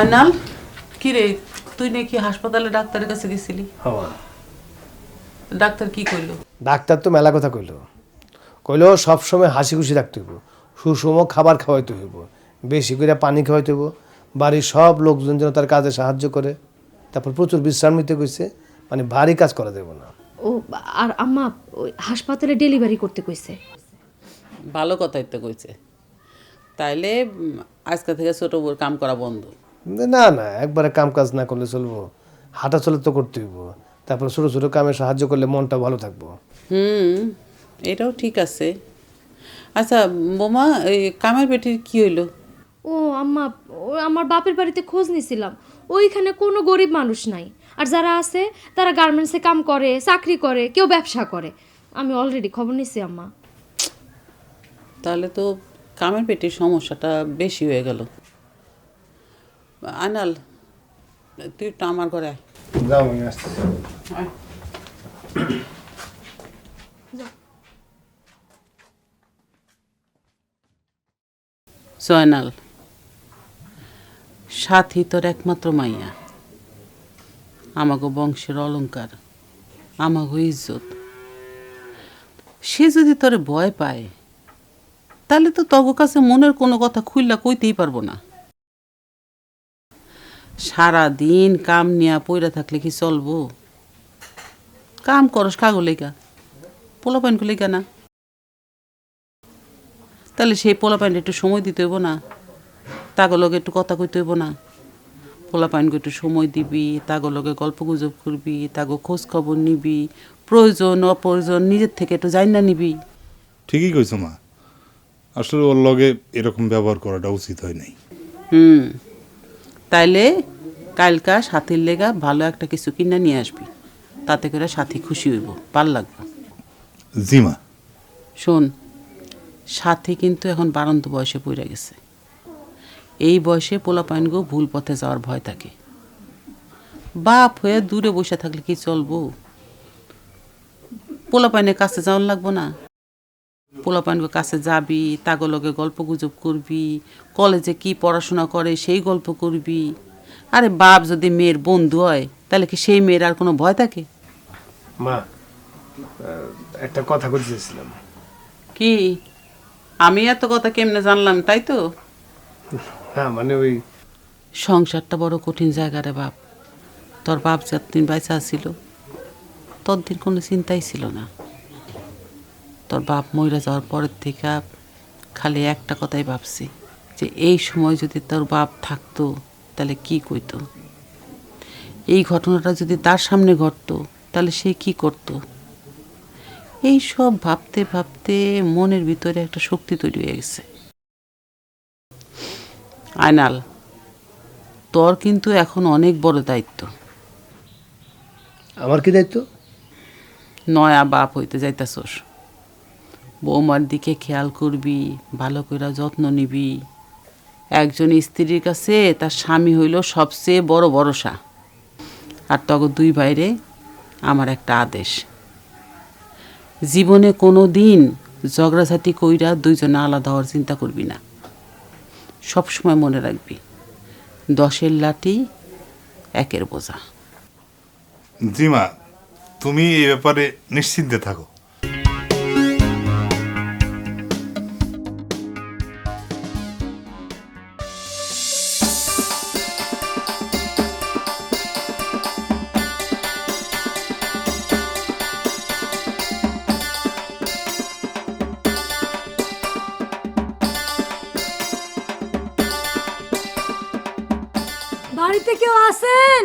আয়নাল কিরে তুই নাকি হাসপাতালে ডাক্তারের কাছে গেছিলি? হ্যাঁ। ডাক্তার কি কইলো? ডাক্তার তো মেলা কথা কইলো। কইলো সবসময় হাসি খুশি রাখতে হইব সুষম খাবার খাওয়াইতে হইব বেশি করে পানি খাওয়াইতে হইব বাড়ির সব লোকজন যেন তার কাজে সাহায্য করে। তারপর প্রচুর বিশ্রাম নিতে কইছে মানে ভারী কাজ করা দেবো না। ও আর আম্মা ওই হাসপাতালে ডেলিভারি করতে কইছে। ভালো কথাই তো কইছে। তাইলে উম, আজকে থেকে ছোট বউর কাম করা বন্ধ। না না একবারে কাম কাজ না করলে চলবো। হাঁটা চলে তো করতে হইব। তারপর ছোটো ছোটো কামে সাহায্য করলে মনটা ভালো থাকব। হুম এটাও ঠিক আছে। আচ্ছা বোমা এই কামের বেটির কি হইল? ও আম্মা ও আমার বাপের বাড়িতে খোঁজ নিছিলাম। ওইখানে কোনো গরিব মানুষ নাই। আর যারা আছে তারা গার্মেন্টসে কাম করে চাকরি করে কেউ ব্যবসা করে। আমি অলরেডি খবর নিছি আম্মা। তাহলে তো কামের পেটির সমস্যাটা বেশি হয়ে গেল। আনাল তুই তো আমার ঘরে। যাও আমি জয়নাল সাথী তোর একমাত্র মাইয়া। আমাগো বংশের অলংকার আমাগো ইজ্জত। সে যদি তোরে ভয় পায় তাহলে তো তগো কাছে মনের কোনো কথা খুললা কইতেই পারব না। সারা দিন কাম নিয়া পইরা থাকলে কি চলবো? কাম করস কাগো লেগা। পোলা পাইন লেগা না। তাহলে সেই পোলা পাইন একটু সময় দিতে হইব না। তাগো লগে একটু কথা কইতে হইব না। পোলা পাইনকে একটু সময় দিবি তাগো লগে গল্প গুজব করবি তাগো খোঁজ খবর নিবি প্রয়োজন অপ্রয়োজন নিজের থেকে একটু জান না নিবি। ঠিকই কইছো মা। আসলে ওর লগে এরকম ব্যবহার করাটা উচিত হয় নাই। হুম। তাইলে কালকা সাথীর লেগা ভালো একটা কিছু কিনা নিয়ে আসবি। তাতে করে সাথী খুশি হইব ভালো লাগবে। জি মা শোন সাথী কিন্তু এখন বারন্ত বয়সে পড়ে গেছে। এই বয়সে পোলাপাইনগো ভুল পথে যাওয়ার ভয় থাকে। বাপ হয়ে দূরে বসে থাকলে কি চলবো? পোলাপাইনের কাছে যাওয়ার লাগবো না। পোলাপাইনগো কাছে যাবি তাগো লগে গল্প গুজব করবি কলেজে কি পড়াশোনা করে সেই গল্প করবি। আরে বাপ যদি মেয়ের বন্ধু হয় তাহলে কি সেই মেয়ের আর কোনো ভয় থাকে? মা একটা কথা বলতে চেয়েছিলাম কি? আমি এত কথা কেমনে জানলাম তাই তো? হ্যাঁ মানে ওই সংসারটা বড় কঠিন জায়গা রে বাপ। তোর বাপ যতদিন বাইসা ছিল ততদিন কোনো চিন্তাই ছিল না। তোর বাপ মইরা যাওয়ার পরের থেকে খালি একটা কথাই ভাবছি যে এই সময় যদি তোর বাপ থাকতো তাহলে কি কইতো? এই ঘটনাটা যদি তার সামনে ঘটতো তাহলে সে কি করতো? এই সব ভাবতে ভাবতে মনের ভিতরে একটা শক্তি তৈরি হয়ে গেছে। আয়নাল তোর কিন্তু এখন অনেক বড় দায়িত্ব। আমার কি দায়িত্ব? নয়া বাপ হইতে যাইতাছোস। বৌমার দিকে খেয়াল করবি, ভালো করে যত্ন নিবি। একজন স্ত্রীর কাছে তার স্বামী হইল সবচেয়ে বড় ভরসা। আর তখন দুই বাইরে আমার একটা আদেশ। জীবনে কোনো দিন ঝগড়াঝাটি কইরা দুইজনে আলাদা হওয়ার চিন্তা করবি না। সবসময় মনে রাখবি, দশের লাঠি, একের বোঝা। জিমা, তুমি এই ব্যাপারে নিশ্চিন্তে থাকো। আছেন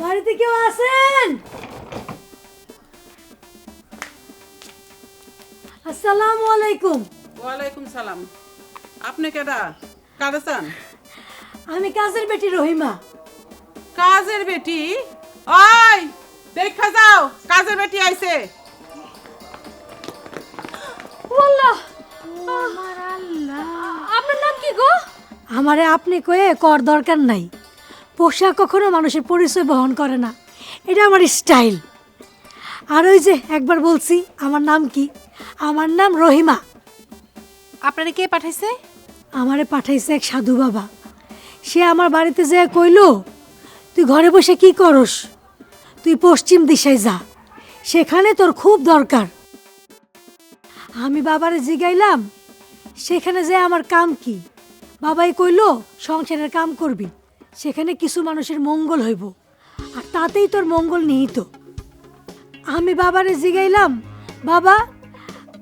বাড়িতে কেউ আছেন আসসালামু আলাইকুম। ওয়ালাইকুম সালাম। আপনি কেডা? কারে চান আমি কাজের বেটি রহিমা। কাজের বেটি? ওই দেখা যাও কাজের বেটি আইছে। আল্লাহ। আপনার নাম কি গো? আমারে আপনি কয়ে কর দরকার নাই। পোশাক কখনো মানুষের পরিচয় বহন করে না। এটা আমার স্টাইল। আর ওই যে একবার বলছি আমার নাম কি? আমার নাম রহিমা। আপনারা কে পাঠাইছে? আমারে পাঠাইছে এক সাধু বাবা। সে আমার বাড়িতে যেয়ে কইল তুই ঘরে বসে কি করস? তুই পশ্চিম দিশায় যা। সেখানে তোর খুব দরকার। আমি বাবারে জিগাইলাম সেখানে যে আমার কাম কি? বাবাই কইলো, সংসারের কাম করবি, সেখানে কিছু মানুষের মঙ্গল হইব, আর তাতেই তোর মঙ্গল নিহিত। আমি বাবারে জিগাইলাম, বাবা,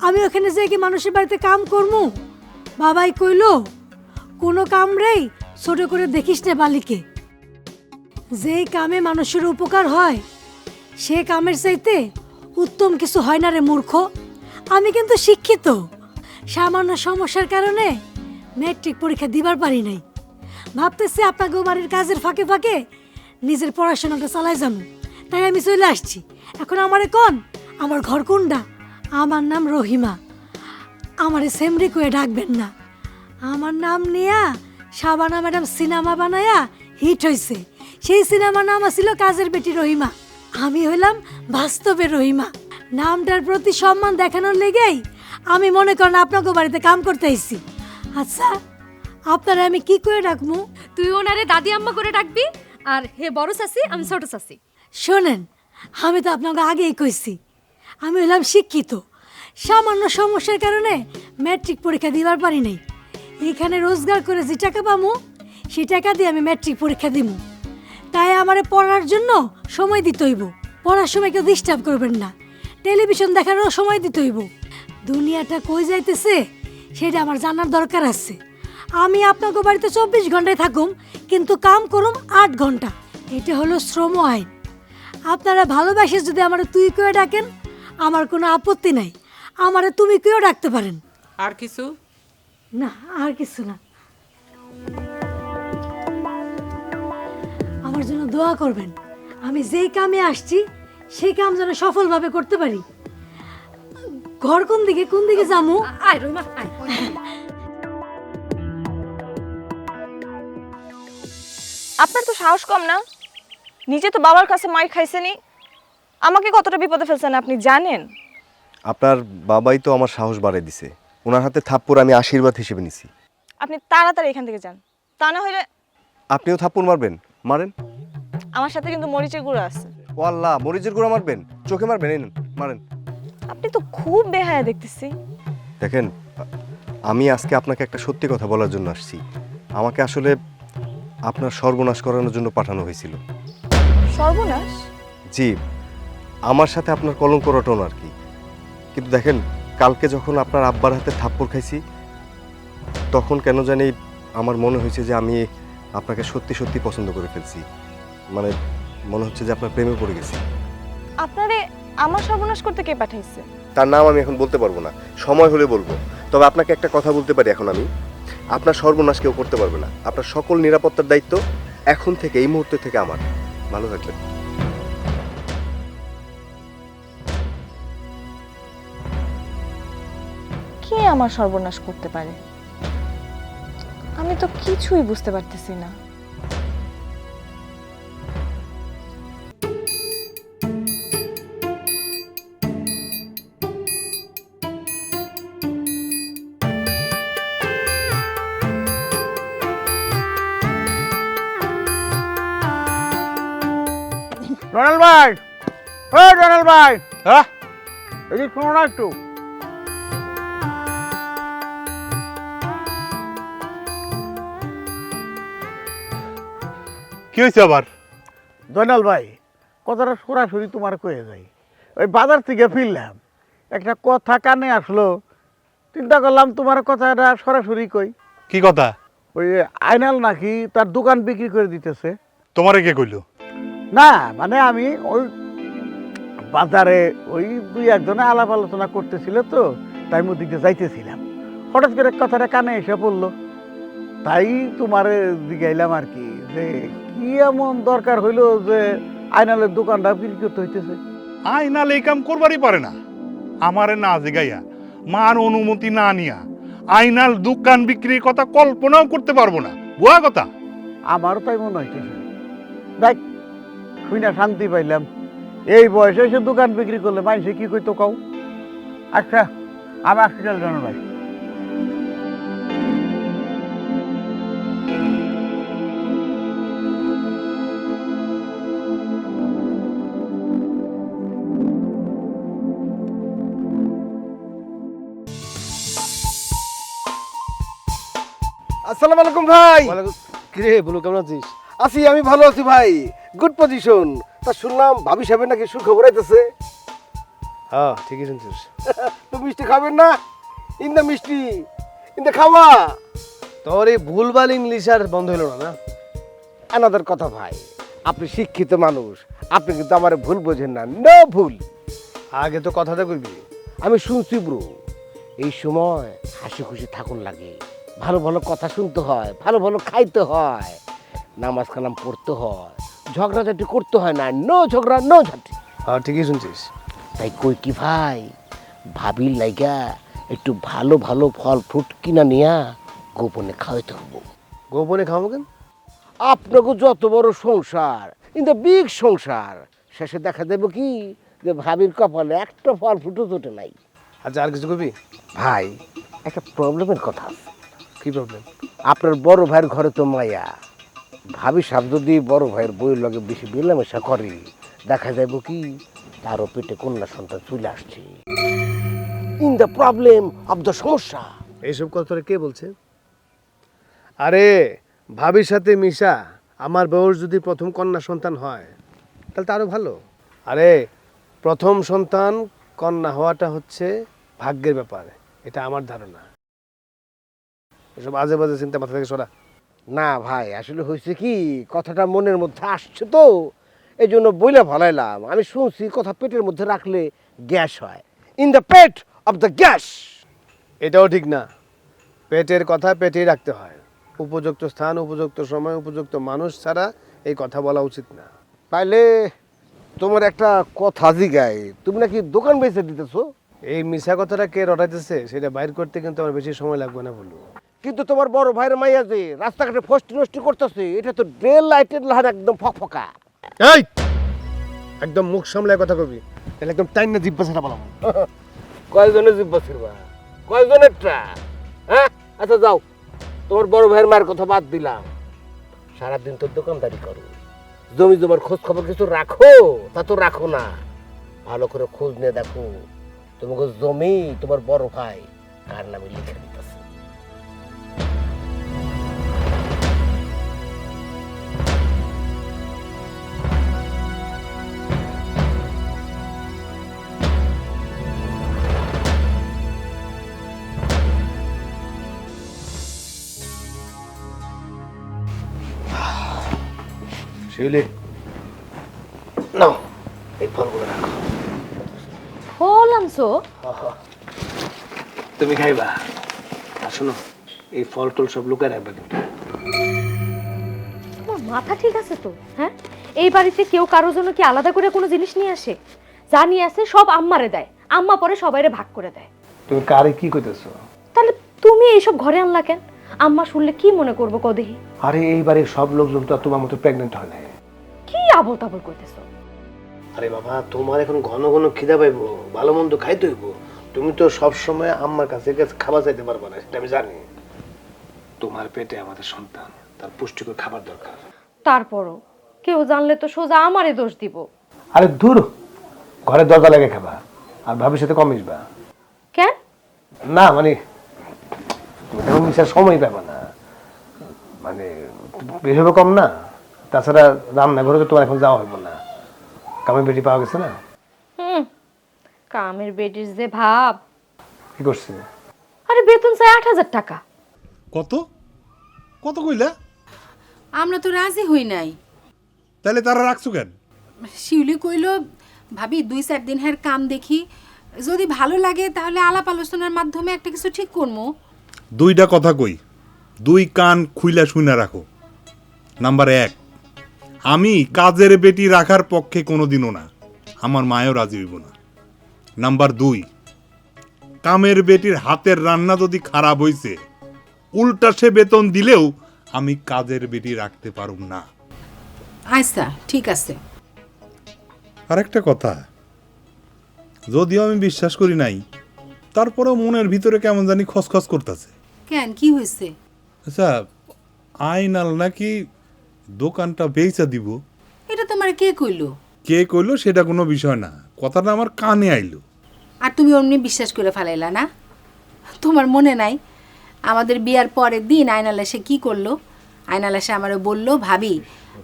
আমি ওখানে যে কি মানুষের বাড়িতে কাম করমু? বাবাই কইলো, কোনো কাম রেই, ছোট করে দেখিস না বালিকে। যেই কামে মানুষের উপকার হয়, সে কামের চাইতে উত্তম কিছু হয় না রে মূর্খ। আমি কিন্তু শিক্ষিত। সামান্য সমস্যার কারণে ম্যাট্রিক পরীক্ষা দিবার পারি নাই। ভাবতেছি আপনাকে বাড়ির কাজের ফাঁকে ফাঁকে নিজের পড়াশোনাটা চালাই যাব। তাই আমি চলে আসছি। এখন আমারে কোন? আমার ঘর কোনটা? আমার নাম রহিমা। আমারে সেমরি করে ডাকবেন না। আমার নাম নিয়া শাবানা ম্যাডাম সিনেমা বানায়া হিট হয়েছে সেই সিনেমার নাম ছিল কাজের বেটি রহিমা। আমি হইলাম বাস্তবের রহিমা। নামটার প্রতি সম্মান দেখানোর লেগেই আমি মনে করেন আপনাকে বাড়িতে কাম করতে আইছি। আচ্ছা আপনারা আমি কি করে ডাকমু? তুই ওনারে দাদি আম্মা করে ডাকবি আর হে বড় চাষি আমি ছোট চাষি শোনেন আমি তো আপনাকে আগেই কইছি। আমি হলাম শিক্ষিত। সামান্য সমস্যার কারণে ম্যাট্রিক পরীক্ষা দিবার পারি নাই। এখানে রোজগার করে যে টাকা পামু সেই টাকা দিয়ে আমি ম্যাট্রিক পরীক্ষা দিব তাই আমারে পড়ার জন্য সময় দিতে হইব। পড়ার সময় কেউ ডিস্টার্ব করবেন না। টেলিভিশন দেখারও সময় দিতে হইব। দুনিয়াটা কই যাইতেছে? সেটা আমার জানার দরকার আছে। আমি আপনাকে বাড়িতে চব্বিশ ঘন্টায় থাকুম কিন্তু কাম করুম আট ঘণ্টা। এটা হলো শ্রম আইন। আপনারা ভালোবাসে যদি আমার তুই কেউ ডাকেন আমার কোনো আপত্তি নাই। আমারে তুমি কেউ ডাকতে পারেন। আর কিছু? না আর কিছু না। আমার জন্য দোয়া করবেন। আমি যেই কামে আসছি সেই কাম যেন সফলভাবে করতে পারি। ঘর কোন দিকে কোন দিকে যামু? আয় রহিমা আয়। আপনার তো সাহস কম না? নিজে তো বাবার কাছে মাই খাইছেনি। আমাকে কতটা বিপদে ফেলছেন আপনি জানেন? আপনার বাবাই তো আমার সাহস বাড়িয়ে দিছে। ওনার হাতে থাপ্পড় আমি আশীর্বাদ হিসেবে নিছি। আপনি তাড়াতাড়ি এখান থেকে যান। তা না হলে আপনিও থাপ্পড় মারবেন। মারেন। আমার সাথে কিন্তু মরিচের গুঁড়ো আছে। ও আল্লাহ মরিচের গুঁড়া মারবেন? চোখে মারবেন? এই নেন, মারেন। আপনি তো খুব বেহায়া দেখতেছি। দেখেন আমি আজকে আপনাকে একটা সত্যি কথা বলার জন্য আসছি। আমাকে আসলে আপনার সর্বনাশ করানোর জন্য পাঠানো হয়েছিল। সর্বনাশ? জি আমার সাথে আপনার কলঙ্ক রটন আর কি। কিন্তু দেখেন কালকে যখন আপনার আব্বার হাতে থাপ্পড় খাইছি তখন কেন জানি আমার মনে হয়েছে যে আমি আপনাকে সত্যি সত্যি পছন্দ করে ফেলছি। মানে মনে হচ্ছে যে আপনার প্রেমে পড়ে গেছি। আপনারে আমার সর্বনাশ করতে কে পাঠাইছে? তার নাম আমি এখন বলতে পারব না। সময় হলে বলব। তবে আপনাকে একটা কথা বলতে পারি এখন আমি। আপনার সর্বনাশ কেউ করতে পারবে না। আপনার সকল নিরাপত্তার দায়িত্ব এখন থেকে এই মুহূর্তে থেকে আমার। ভালো থাকবেন। কে আমার সর্বনাশ করতে পারে? আমি তো কিছুই বুঝতে পারতেছি না। ও রনাল ভাই। হ্যাঁ? এদিক শোনো না একটু। কি হয়েছে আবার? জয়নাল ভাই কথাটা সরাসরি তোমার কয়ে যাই। ওই বাজার থেকে ফিরলাম। একটা কথা কানে আসলো। চিন্তা করলাম তোমার কথাটা সরাসরি কই। কি কথা? ওই আইনাল নাকি তার দোকান বিক্রি করে দিতেছে। তোমারে কে কইলো? না মানে আমি ওই বাজারে ওই দুই একজনে আলাপ আলোচনা করতেছিল তো তাই মধ্যে দিয়ে যাইতেছিলাম। হঠাৎ করে কথাটা কানে এসে পড়ল। তাই তোমারে জিগাইলাম আর কি যে কি এমন দরকার হইল যে আইনালের দোকানটা বিক্রি করতে হইতেছে? আইনাল এই কাম করবারই পারে না। আমারে না জিগাইয়া মার অনুমতি না নিয়া আইনাল দোকান বিক্রির কথা কল্পনাও করতে পারব না। বুয়া কথা? আমারও তাই মনে হইতেছে। দেখ শুনে শান্তি পাইলাম। এই বয়সে এসে দোকান বিক্রি করলে মানুষে কি করতো কাউ আচ্ছা আমি হসপিটাল জানো ভাই। আসসালামু আলাইকুম ভাই। কিরে বলো কেমন আছিস? আছি আমি ভালো আছি ভাই। গুড পজিশন তা শুনলাম ভাবি সাহেবের নাকি সুখবর আইতেছে। হ্যাঁ ঠিকই শুনছিস। তো মিষ্টি খাবেন না? ইন্দা মিষ্টি ইন্দা খাওয়া। তোর এই ভুলভাল ইংলিশ আর বন্ধ হলো না না? আনাদের কথা ভাই আপনি শিক্ষিত মানুষ আপনি কিন্তু আমার ভুল বোঝেন না নো ভুল। আগে তো কথাটা কইবি। আমি শুনছি ব্রো এই সময় হাসি খুশি থাকুন লাগে ভালো ভালো কথা শুনতে হয় ভালো ভালো খাইতে হয় নামাজ কালাম পড়তে হয় ঝগড়াঝাটি করতে হয় না নো ঝগড়া নো ঝাঁটি। হ্যাঁ ঠিকই শুনছিস। তাই কই কি ভাই ভাবির লাইগা একটু ভালো ভালো ফল ফ্রুট কিনা নিয়া গোপনে খাওয়াইতে হব। গোপনে খাব কেন? আপনাকে যত বড় সংসার কিন্তু বিগ সংসার শেষে দেখা দেবো কি যে ভাবির কপালে একটা ফল ফুটো জোটে নাই। আচ্ছা আর কিছু কবি? ভাই একটা প্রবলেমের কথা কি প্রবলেম আপনার বড় ভাইয়ের ঘরে তো মায়া। ভাবি সাপ যদি বড় ভাইয়ের বইয়ের লগে বেশি মেলামেশা করে। দেখা যাইব কি, তারও পেটে কন্যা সন্তান চলে আসছে। In the problem of the সমস্যা। এইসব কথা কে বলছে? আরে, ভাবির সাথে মিশা, আমার বউর যদি প্রথম কন্যা সন্তান হয়, তাহলে তো আরও ভালো। আরে, প্রথম সন্তান কন্যা হওয়াটা হচ্ছে ভাগ্যের ব্যাপার, এটা আমার ধারণা। এসব আজে বাজে চিন্তা মাথা থেকে সরা। না ভাই আসলে হয়েছে কি কথাটা মনের মধ্যে আসছে তো এই জন্য বইলে ভালাইলাম আমি শুনছি কথা পেটের মধ্যে রাখলে গ্যাস হয়। ইন দ্য পেট অফ দ্য গ্যাস এটাও ঠিক না। পেটের কথা পেটেই রাখতে হয়। উপযুক্ত স্থান উপযুক্ত সময় উপযুক্ত মানুষ ছাড়া এই কথা বলা উচিত না। তাইলে তোমার একটা কথা জিগাই তুমি নাকি দোকান বেচে দিতেছো? এই মিশা কথাটা কে রটাইতেছে সেটা বাইর করতে কিন্তু আমার বেশি সময় লাগবে না বলব কিন্তু তোমার বড় ভাইয়ের মাইয়া যে রাস্তাঘাটে ফষ্টি নষ্টি করতেছে এটা তো ড্রেল লাইটের লাহার একদম ফকফকা। এই! একদম মুখ সামলায় কথা কবি। তাহলে একদম টাইম না জিব্বা ছাড়া বলাম কয়জনের জিব্বা ছিড়বা? কয়জনের ট্রা হ্যাঁ? আচ্ছা যাও। তোমার বড় ভাইয়ের মায়ের কথা বাদ দিলাম। সারাদিন তোর দোকানদারি করো। জমি জমার খোঁজ খবর কিছু রাখো? তা তো রাখো না। ভালো করে খোঁজ নিয়ে দেখো। তোমাকে জমি তোমার বড় ভাই কার নামে লিখে শিউলি নাও এই ফলগুলো রাখো ফল আনছো তুমি খাইবা আর শোনো এই ফল টল সব লুকায় রাখবে কিন্তু। তোমার মাথা ঠিক আছে তো হ্যাঁ? এই বাড়িতে কেউ কারোর জন্য কি আলাদা করে কোনো জিনিস নিয়ে আসে? যা নিয়ে আসে সব আম্মারে দেয়। আম্মা পরে সবাইরে ভাগ করে দেয়। তুমি কারে কি কইতেছো? তাহলে তুমি এইসব ঘরে আনলা কেন? আম্মা শুনলে কি মনে করব কদেহি আরে এই বাড়ির সব লোকজন তো আর তোমার মতো প্রেগনেন্ট হয় না আবল তাবল করতেছো। আরে বাবা তোমার এখন ঘন ঘন খিদা পাইবো ভালো মন্দ খাইতে হইব। তুমি তো সব সময় আম্মার কাছে খাবার চাইতে পারবে না সেটা আমি জানি। তোমার পেটে আমাদের সন্তান তার পুষ্টিকর খাবার দরকার। তারপরও কেউ জানলে তো সোজা আমারে দোষ দিব। আরে দূর ঘরে দরজা লাগে খাবা আর ভাবির সাথে কম মিশবা। কেন? না মানে তুমি মিশার সময় পাবা না। মানে হবে কম না। তাছাড়া রান্নাঘরে তো তোমার এখন যাওয়া হইব না। কামে বেটি পাওয়া গেছে না? হুম কামের বেটির যে ভাব। কি করছে? আরে বেতন চাই আট হাজার টাকা। কত? কত কইলা? আমরা তো রাজি হই নাই। তাহলে তারা রাখছো কেন? শিউলি কইল ভাবি দুই চার দিন হ্যার কাম দেখি। যদি ভালো লাগে তাহলে আলাপ আলোচনার মাধ্যমে একটা কিছু ঠিক করব দুইটা কথা কই। দুই কান খুইলা শুইনা রাখো। নাম্বার এক আমি কাজের বেটি রাখার পক্ষে কোনোদিনও না। আমার মায়ও রাজি হইব না। নাম্বার দুই কামের বেটির হাতের রান্না যদি খারাপ হইছে উল্টা সে বেতন দিলেও আমি কাজের বেটি রাখতে পারুম না। আচ্ছা ঠিক আছে। আর একটা কথা যদিও আমি বিশ্বাস করি নাই তারপরেও মনের ভিতরে কেমন জানি খসখস করতেছে। কেন কি হয়েছে? আচ্ছা আইনাল নাকি দোকানটা বেচা দিব। এটা তোমার কে কইলো? কে কইলো সেটা কোনো বিষয় না। কথাটা আমার কানে আইলো। আর তুমি অমনি বিশ্বাস করে ফেলাইলা না? তোমার মনে নাই? আমাদের বিয়ার পরের দিন আয়নাল এসে কি করল? আয়নাল এসে আমারে বলল ভাবি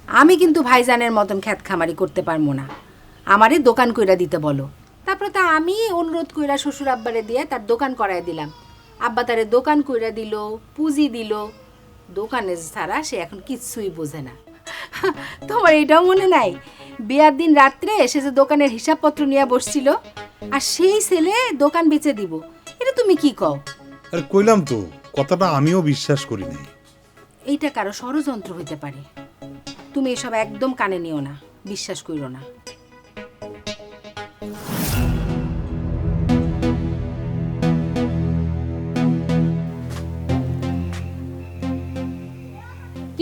আমি কিন্তু ভাইজানের মতন খ্যাত খামারি করতে পারব না। আমারে দোকান কইরা দিতে বলো। তারপরে তা আমি অনুরোধ কইরা শ্বশুর আব্বারে দিয়ে তার দোকান করাই দিলাম। আব্বা তারে দোকান কইরা দিল পুঁজি দিল দোকানে ছাড়া সে এখন কিচ্ছুই বোঝে না। তোমার এটাও মনে নাই? বিয়ার দিন রাত্রে এসে যে দোকানের হিসাবপত্র নিয়ে বসছিল আর সেই ছেলে দোকান বেচে দিব এটা তুমি কি কও? আরে কইলাম তো কথাটা আমিও বিশ্বাস করি নাই। এইটা কারও ষড়যন্ত্র হইতে পারে। তুমি এসব একদম কানে নিও না বিশ্বাস কইরো না।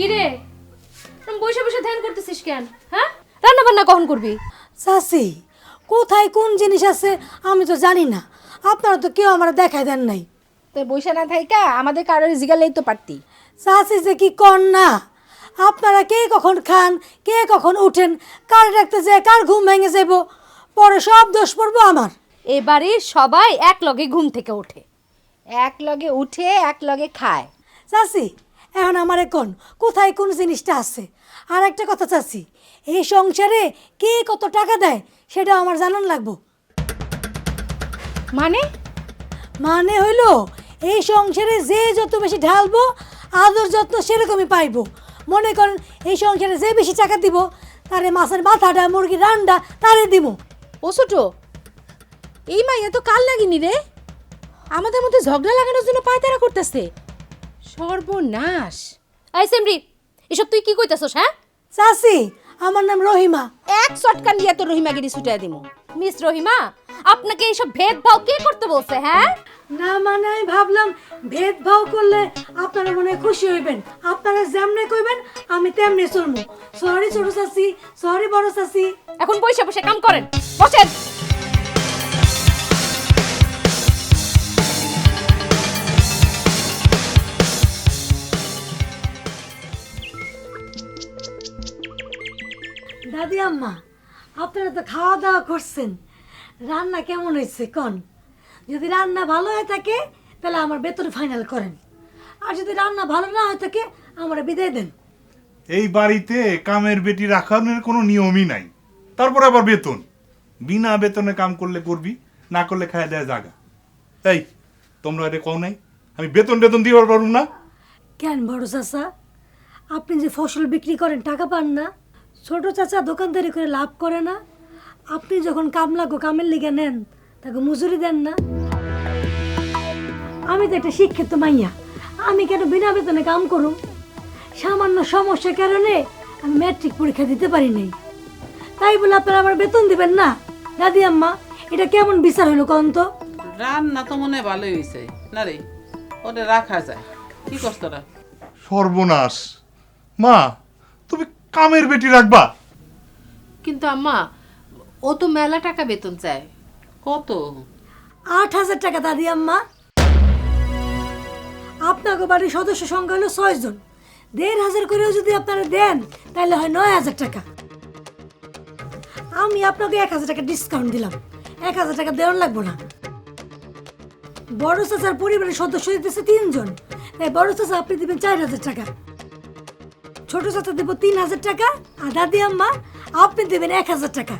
কি রে বসে বসে ধ্যান করতেছিস কেন হ্যাঁ? রান্না বান্না কখন করবি? চাষি কোথায় কোন জিনিস আছে আমি তো জানি না। আপনারা তো কেউ আমার দেখাই দেন নাই। তো বৈশা না থাইকা আমাদের কারোর জিগালেই তো পারতি। চাষি যে কি কর না। আপনারা কে কখন খান কে কখন উঠেন কার রাখতে যায় কার ঘুম ভেঙে যাব পরে সব দোষ পড়ব আমার। এ বাড়ির সবাই এক লগে ঘুম থেকে ওঠে। এক লগে উঠে এক লগে খায়। চাষি এখন আমার এখন কোথায় কোন জিনিসটা আছে? আর একটা কথা চাচ্ছি এই সংসারে কে কত টাকা দেয় সেটা আমার জানান লাগবো। মানে? মানে হইল এই সংসারে যে যত বেশি ঢালবো আদর যত্ন সেরকমই পাইবো। মনে করেন এই সংসারে যে বেশি টাকা দিব তারে মাছের মাথাটা মুরগির রান্ডা তারে দিব ও ছোট এই মাইয়া তো কাল লাগিনি রে। আমাদের মধ্যে ঝগড়া লাগানোর জন্য পায়তারা করতেছে। সর্বনাশ। এই সেমরি এসব তুই কি কইতাছস হ্যাঁ? চাষি আমার নাম রহিমা। এক চটকান দিয়ে তো রহিমাগিরি ছুটাই দিমু। মিস রহিমা আপনাকে এইসব ভেদভাব কে করতে বলছে হ্যাঁ? না মানে আমি ভাবলাম ভেদভাব করলে আপনারা মনে হয় খুশি হইবেন। আপনারা যেমনে কইবেন আমি তেমনি চলবো সরি ছোট চাষি সরি বড় চাষি এখন বসে বসে কাম করেন। বসেন। দাদি আম্মা আপনারা তো খাওয়া দাওয়া করছেন। রান্না কেমন হয়েছে কন? যদি রান্না ভালো হয়ে থাকে তাহলে আমার বেতন ফাইনাল করেন। আর যদি রান্না ভালো না হয়ে থাকে আমার বিদায় দেন। এই বাড়িতে কামের বেটি রাখানোর কোনো নিয়মই নাই। তারপর আবার বেতন। বিনা বেতনে কাম করলে করবি না করলে খায় দেয় জাগা। এই তোমরা এটা কও নাই? আমি বেতন বেতন দিতে পারব না। কেন বড় চাচা? আপনি যে ফসল বিক্রি করেন টাকা পান না? ছোট চাচা দোকানদারি করে লাভ করে না। আপনি যখন কামলা গো কামের লিগে নেন তাকে মজুরি দেন না। আমি তো একটা শিক্ষিত মাইয়া। আমি কেন বিনা বেতনে কাম করুম? সামান্য সমস্যার কারণে আমি ম্যাট্রিক পরীক্ষা দিতে পারি নাই। তাই বলে আপনারা আমার বেতন দিবেন না? দাদি আম্মা এটা কেমন বিচার হলো কন তো? রান্না তো মনে হয় ভালোই হয়েছে না রে ওটা রাখা যায়। কি করছ সর্বনাশ। মা তুমি কামের বেটি রাখবা। কিন্তু আম্মা ও তো মেলা টাকা বেতন চায়। কত? আট হাজার টাকা দাদি আম্মা। আপনাকে বাড়ির সদস্য সংখ্যা হলো ছয় জন। দেড় হাজার করেও যদি আপনারা দেন তাহলে হয় নয় হাজার টাকা। আমি আপনাকে এক হাজার টাকা ডিসকাউন্ট দিলাম। এক হাজার টাকা দেওয়ার লাগবো না। বড় চাচার পরিবারের সদস্য দিতেছে তিনজন। তাই বড় চাচা আপনি দেবেন চার হাজার টাকা। ছোট চাচা দেবো তিন হাজার টাকা আর দাদি আম্মা আপনি দেবেন এক হাজার টাকা।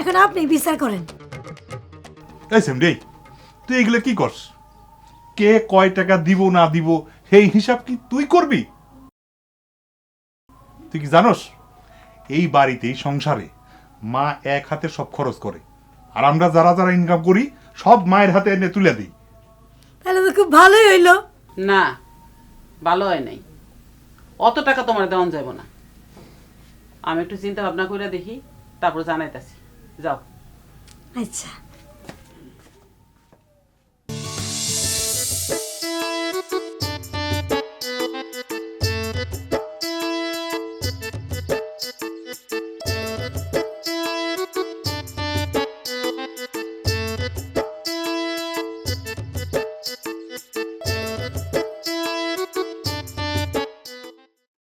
এখন আপনি বিচার করেন। এই সেমডি তুই এগুলো কি করস? কে কয় টাকা দিব না দিব সেই হিসাব কি তুই করবি? তুই কি জানোস? এই বাড়িতে এই সংসারে মা এক হাতে সব খরচ করে আর আমরা যারা যারা ইনকাম করি সব মায়ের হাতে এনে তুলে দিই। তাহলে তো খুব ভালোই হইল। না ভালো হয় নাই। অত টাকা তোমার দেওয়া যাব না। আমি একটু চিন্তা ভাবনা করে দেখি, তারপর জানাইতাছি। যাও। আচ্ছা।